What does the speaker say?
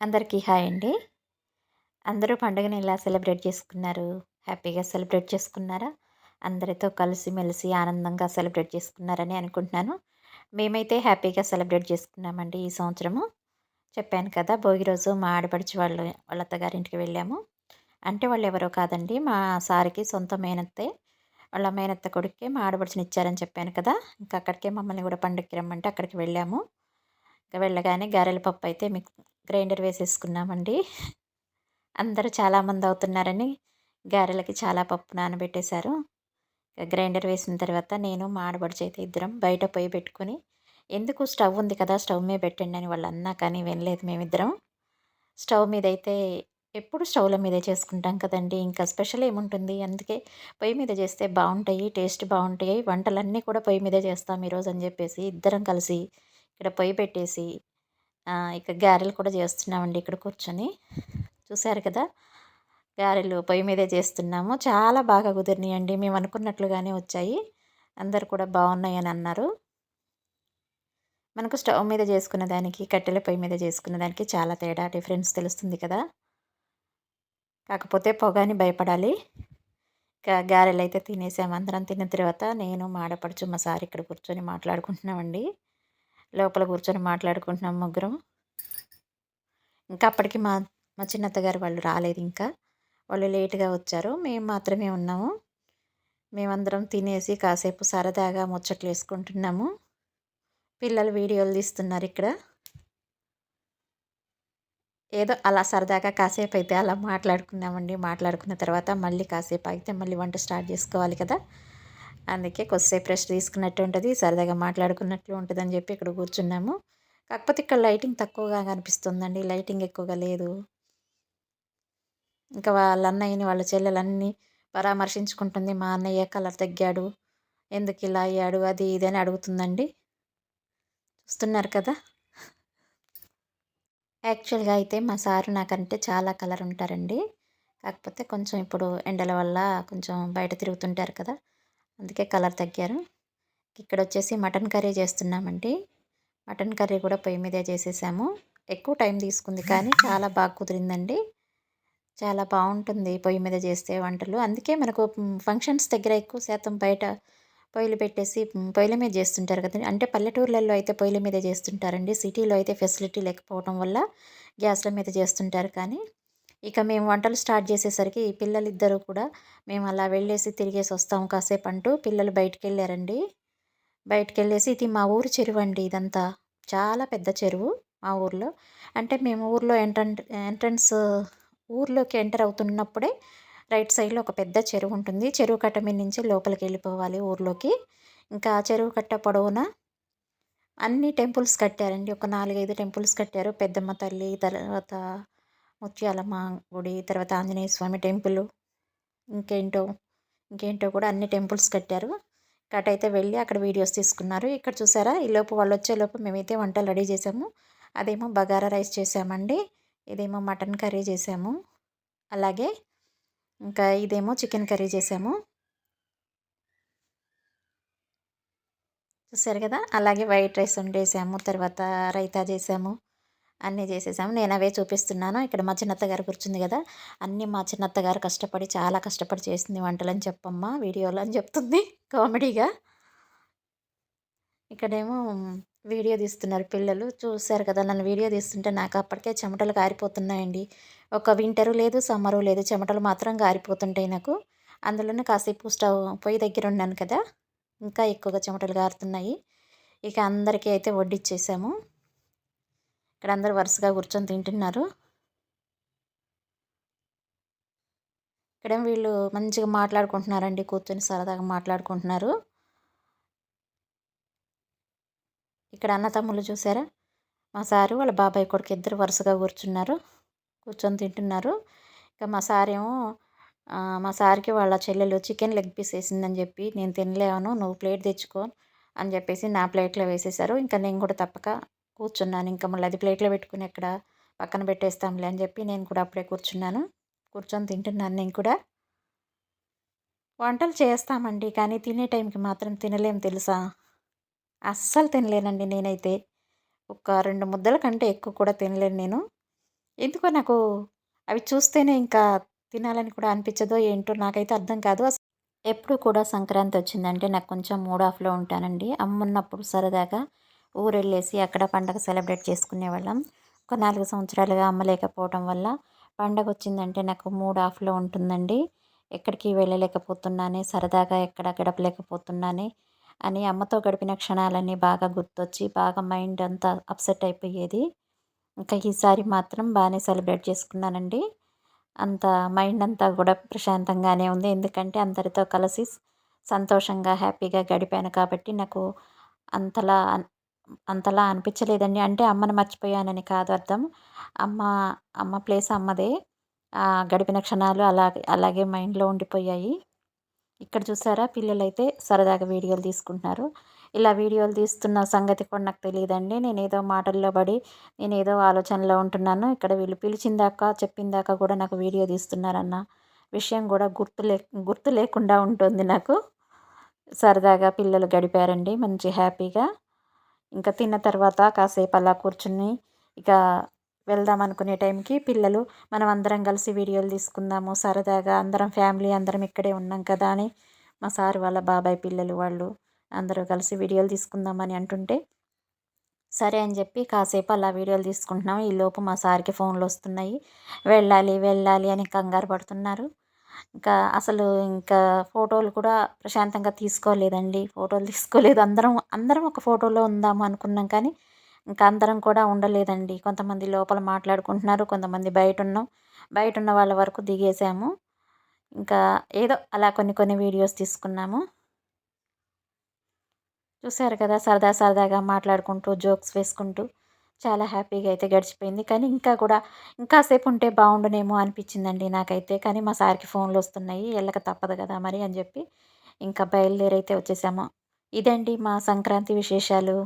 అందరికీ హాయ్ అండి. అందరూ పండుగని ఎలా సెలబ్రేట్ చేసుకున్నారు? హ్యాపీగా సెలబ్రేట్ చేసుకున్నారా? అందరితో కలిసిమెలిసి ఆనందంగా సెలబ్రేట్ చేసుకున్నారని అనుకుంటున్నాను. మేమైతే హ్యాపీగా సెలబ్రేట్ చేసుకున్నామండి ఈ సంవత్సరము. చెప్పాను కదా భోగి రోజు మా ఆడపడిచి వాళ్ళు వాళ్ళ అత్తగారింటికి వెళ్ళాము. అంటే వాళ్ళు ఎవరో కాదండి మా సారికి సొంత మేనత్తే వాళ్ళ మేనత్త కొడుకే మా ఆడపడిచిని ఇచ్చారని చెప్పాను కదా ఇంకా అక్కడికే మమ్మల్ని కూడా పండుగకి రమ్మంటే అక్కడికి వెళ్ళాము. ఇంకా వెళ్ళగానే గారెల పప్పు అయితే మీకు గ్రైండర్ వేసేసుకున్నామండి. అందరూ చాలామంది అవుతున్నారని గారెలకి చాలా పప్పు నానబెట్టేశారు. గ్రైండర్ వేసిన తర్వాత నేను మా అయితే ఇద్దరం బయట పొయ్యి పెట్టుకుని ఎందుకు స్టవ్ ఉంది కదా స్టవ్ మీద పెట్టండి అని వాళ్ళు అన్నా కానీ వినలేదు మేమిద్దరం. స్టవ్ మీద అయితే ఎప్పుడు స్టవ్ల మీదే చేసుకుంటాం కదండి ఇంకా స్పెషల్ ఏముంటుంది? అందుకే పొయ్యి మీద చేస్తే బాగుంటాయి టేస్ట్ బాగుంటాయి వంటలన్నీ కూడా పొయ్యి మీదే చేస్తాం ఈరోజు అని చెప్పేసి ఇద్దరం కలిసి ఇక్కడ పొయ్యి పెట్టేసి ఇక గారెలు కూడా చేస్తున్నామండి ఇక్కడ కూర్చొని. చూసారు కదా? గారెలు పొయ్యి మీదే చేస్తున్నాము. చాలా బాగా కుదిరినాయండి. మేము అనుకున్నట్లుగానే వచ్చాయి. అందరు కూడా బాగున్నాయని అన్నారు. మనకు స్టవ్ మీద చేసుకున్న దానికి కట్టెల పొయ్యి మీద చేసుకున్న దానికి చాలా తేడా డిఫరెన్స్ తెలుస్తుంది కదా? కాకపోతే పొగాని భయపడాలి. ఇంకా గారెలు అయితే తినేసాము. అందరం తిన్న తర్వాత నేను మాడపడుచు మా సార్ ఇక్కడ కూర్చొని మాట్లాడుకుంటున్నామండి. లోపల కూర్చొని మాట్లాడుకుంటున్నాం ముగ్గురం. ఇంకా అప్పటికి మా మా చిన్నత్తగారు వాళ్ళు రాలేదు ఇంకా. వాళ్ళు లేట్గా వచ్చారు. మేము మాత్రమే ఉన్నాము. మేమందరం తినేసి కాసేపు సరదాగా ముచ్చట్లు వేసుకుంటున్నాము. పిల్లలు వీడియోలు తీస్తున్నారు ఇక్కడ. ఏదో అలా సరదాగా కాసేపు అయితే అలా మాట్లాడుకున్నామండి. మాట్లాడుకున్న తర్వాత మళ్ళీ కాసేపు అయితే మళ్ళీ వంట స్టార్ట్ చేసుకోవాలి కదా. అందుకే కొద్దిసేపు రెస్ట్ తీసుకున్నట్టు ఉంటుంది సరదాగా మాట్లాడుకున్నట్లు ఉంటుందని చెప్పి ఇక్కడ కూర్చున్నాము. కాకపోతే ఇక్కడ లైటింగ్ తక్కువగా కనిపిస్తుందండి లైటింగ్ ఎక్కువగా లేదు. ఇంకా వాళ్ళ అన్నయ్యని వాళ్ళ చెల్లెలన్నీ పరామర్శించుకుంటుంది మా అన్నయ్య కలర్ తగ్గాడు ఎందుకు ఇలా అయ్యాడు అది ఇది అని అడుగుతుందండి. చూస్తున్నారు కదా? యాక్చువల్గా అయితే మా సారు నాకంటే చాలా కలర్ ఉంటారండి. కాకపోతే కొంచెం ఇప్పుడు ఎండల వల్ల కొంచెం బయట తిరుగుతుంటారు కదా అందుకే కలర్ తగ్గారు. ఇక్కడ వచ్చేసి మటన్ కర్రీ చేస్తున్నామండి. మటన్ కర్రీ కూడా పొయ్యి మీదే చేసేసాము. ఎక్కువ టైం తీసుకుంది కానీ చాలా బాగా కుదిరిందండి. చాలా బాగుంటుంది పొయ్యి మీద చేస్తే వంటలు. అందుకే మనకు ఫంక్షన్స్ దగ్గర ఎక్కువ శాతం బయట పొయ్యిలు పెట్టేసి పొయ్యిల మీద చేస్తుంటారు కదా అంటే పల్లెటూర్లలో అయితే పొయ్యిల మీద చేస్తుంటారండి. సిటీలో అయితే ఫెసిలిటీ లేకపోవడం వల్ల గ్యాస్ల మీద చేస్తుంటారు కానీ ఇక మేము వంటలు స్టార్ట్ చేసేసరికి పిల్లలిద్దరూ కూడా మేము అలా వెళ్ళేసి తిరిగేసి వస్తాం కాసేపు అంటూ పిల్లలు బయటికి వెళ్ళారండి బయటికి వెళ్ళేసి ఇది మా ఊరు చెరువు అండి ఇదంతా. చాలా పెద్ద చెరువు మా ఊర్లో. అంటే మేము ఊర్లో ఎంట్రన్ ఎంట్రన్స్ ఊర్లోకి ఎంటర్ అవుతున్నప్పుడే రైట్ సైడ్లో ఒక పెద్ద చెరువు ఉంటుంది. చెరువు కట్ట మీద నుంచి లోపలికి వెళ్ళిపోవాలి ఊర్లోకి. ఇంకా చెరువు కట్ట పొడవున అన్ని టెంపుల్స్ కట్టారండి. ఒక నాలుగైదు టెంపుల్స్ కట్టారు. పెద్దమ్మ తల్లి తర్వాత ముత్యాలమ్మ గుడి తర్వాత ఆంజనేయ స్వామి టెంపుల్ ఇంకేంటో ఇంకేంటో కూడా అన్ని టెంపుల్స్ కట్టారు. కట్ అయితే వెళ్ళి అక్కడ వీడియోస్ తీసుకున్నారు. ఇక్కడ చూసారా? ఈ లోపు వాళ్ళు వచ్చేలోపు మేమైతే వంటలు రెడీ చేసాము. అదేమో బగారా రైస్ చేసామండి. ఇదేమో మటన్ కర్రీ చేసాము. అలాగే ఇంకా ఇదేమో చికెన్ కర్రీ చేసాము. చూసారు కదా? అలాగే వైట్ రైస్ వండేసాము. తర్వాత రైతా చేసాము. అన్నీ చేసేసాము. నేను అవే చూపిస్తున్నాను. ఇక్కడ మా చిన్నత్త గారు కూర్చుంది కదా అన్నీ మా చిన్నత్త గారు కష్టపడి చాలా కష్టపడి చేసింది వంటలు అని చెప్పమ్మా వీడియోలో అని చెప్తుంది కామెడీగా. ఇక్కడేమో వీడియో తీస్తున్నారు పిల్లలు. చూశారు కదా నన్ను వీడియో తీస్తుంటే నాకు అప్పటికే చెమటలు కారిపోతున్నాయండి ఒక వింటరు లేదు సమ్మరు లేదు చెమటలు మాత్రం కారిపోతుంటాయి నాకు. అందులోనే కాసేపు స్టవ్ పొయ్యి దగ్గర ఉన్నాను కదా ఇంకా ఎక్కువగా చెమటలు కారుతున్నాయి ఇక అందరికీ అయితే వడ్డిచ్చేసాము. ఇక్కడ అందరు వరుసగా కూర్చొని తింటున్నారు. ఇక్కడ వీళ్ళు మంచిగా మాట్లాడుకుంటున్నారండి కూర్చొని సరదాగా మాట్లాడుకుంటున్నారు. ఇక్కడ అన్న తమ్ముళ్ళు చూసారా? మా సారు వాళ్ళ బాబాయ్ కొడుకు ఇద్దరు వరుసగా కూర్చున్నారు కూర్చొని తింటున్నారు. ఇక మా సారేమో మా సార్కి వాళ్ళ చెల్లెలు చికెన్ లెగ్ పీస్ వేసిందని చెప్పి నేను తినలేను నువ్వు ప్లేట్ తెచ్చుకో అని చెప్పేసి నా ప్లేట్లో వేసేసారు ఇంకా నేను కూడా తప్పక కూర్చున్నాను. ఇంకా మళ్ళీ అది ప్లేట్లో పెట్టుకుని ఎక్కడ పక్కన పెట్టేస్తాంలే అని చెప్పి నేను కూడా అప్పుడే కూర్చున్నాను. కూర్చొని తింటున్నాను నేను కూడా. వంటలు చేస్తామండి కానీ తినే టైంకి మాత్రం తినలేం తెలుసా? అస్సలు తినలేనండి నేనైతే. ఒక రెండు ముద్దల కంటే ఎక్కువ కూడా తినలేను నేను. ఎందుకో నాకు అవి చూస్తేనే ఇంకా తినాలని కూడా అనిపించదో ఏంటో నాకైతే అర్థం కాదు. ఎప్పుడు కూడా సంక్రాంతి వచ్చిందంటే నాకు కొంచెం మూడ్ ఆఫ్లో ఉంటానండి. అమ్మున్నప్పుడు సరదాగా ఊరు ఊరెళ్ళేసి అక్కడ పండగ సెలబ్రేట్ చేసుకునే వాళ్ళం ఒక నాలుగు సంవత్సరాలుగా అమ్మలేకపోవడం వల్ల పండగ వచ్చిందంటే నాకు మూడ్ ఆఫ్లో ఉంటుందండి. ఎక్కడికి వెళ్ళలేకపోతున్నానే సరదాగా ఎక్కడ గడపలేకపోతున్నానే అని అమ్మతో గడిపిన క్షణాలన్నీ బాగా గుర్తొచ్చి బాగా మైండ్ అంతా అప్సెట్ అయిపోయేది. ఇంకా ఈసారి మాత్రం బాగానే సెలబ్రేట్ చేసుకున్నానండి. అంత మైండ్ అంతా కూడా ప్రశాంతంగానే ఉంది. ఎందుకంటే అందరితో కలిసి సంతోషంగా హ్యాపీగా గడిపాను కాబట్టి నాకు అంతలా అంతలా అనిపించలేదండి. అంటే అమ్మని మర్చిపోయానని కాదు అర్థం. అమ్మ అమ్మ ప్లేస్ అమ్మదే. గడిపిన క్షణాలు అలాగే అలాగే మైండ్లో ఉండిపోయాయి. ఇక్కడ చూసారా పిల్లలైతే సరదాగా వీడియోలు తీసుకుంటున్నారు. ఇలా వీడియోలు తీస్తున్న సంగతి కూడా నాకు తెలియదండి. నేను ఏదో మాటల్లో పడి నేను ఏదో ఆలోచనలో ఉంటున్నాను. ఇక్కడ వీళ్ళు పిలిచిందాక చెప్పిందాక కూడా నాకు వీడియో తీస్తున్నారన్న విషయం కూడా గుర్తు లే గుర్తు లేకుండా ఉంటుంది నాకు. సరదాగా పిల్లలు గడిపారండి. మంచి హ్యాపీగా. ఇంకా తిన్న తర్వాత కాసేపు అలా కూర్చుని ఇక వెళ్దాం అనుకునే టైంకి పిల్లలు మనం అందరం కలిసి వీడియోలు తీసుకుందాము సరదాగా అందరం ఫ్యామిలీ అందరం ఇక్కడే ఉన్నాం కదా అని మా సార్ వాళ్ళ బాబాయ్ పిల్లలు వాళ్ళు అందరూ కలిసి వీడియోలు తీసుకుందామని అంటుంటే సరే అని చెప్పి కాసేపు అలా వీడియోలు తీసుకుంటున్నాం. ఈలోపు మా సార్కి ఫోన్లు వస్తున్నాయి. వెళ్ళాలి వెళ్ళాలి అని కంగారు పడుతున్నారు. ఇంకా అసలు ఇంకా ఫోటోలు కూడా ప్రశాంతంగా తీసుకోలేదండి. ఫోటోలు తీసుకోలేదు. అందరం అందరం ఒక ఫోటోలో ఉందాము అనుకున్నాం కానీ ఇంకా అందరం కూడా ఉండలేదండి. కొంతమంది లోపల మాట్లాడుకుంటున్నారు కొంతమంది బయట ఉన్నాం బయట ఉన్న వాళ్ళ వరకు దిగేసాము. ఇంకా ఏదో అలా కొన్ని కొన్ని వీడియోస్ తీసుకున్నాము. చూసారు కదా సరదా సరదాగా మాట్లాడుకుంటూ జోక్స్ వేసుకుంటూ. చాలా హ్యాపీగా అయితే గడిచిపోయింది. కానీ ఇంకా కూడా ఇంకా సేపు ఉంటే బాగుండునేమో అనిపించిందండి నాకైతే. కానీ మా సార్కి ఫోన్లు వస్తున్నాయి వెళ్ళక తప్పదు కదా మరి అని చెప్పి ఇంకా బయలుదేరైతే వచ్చేసాము. ఇదండి మా సంక్రాంతి విశేషాలు.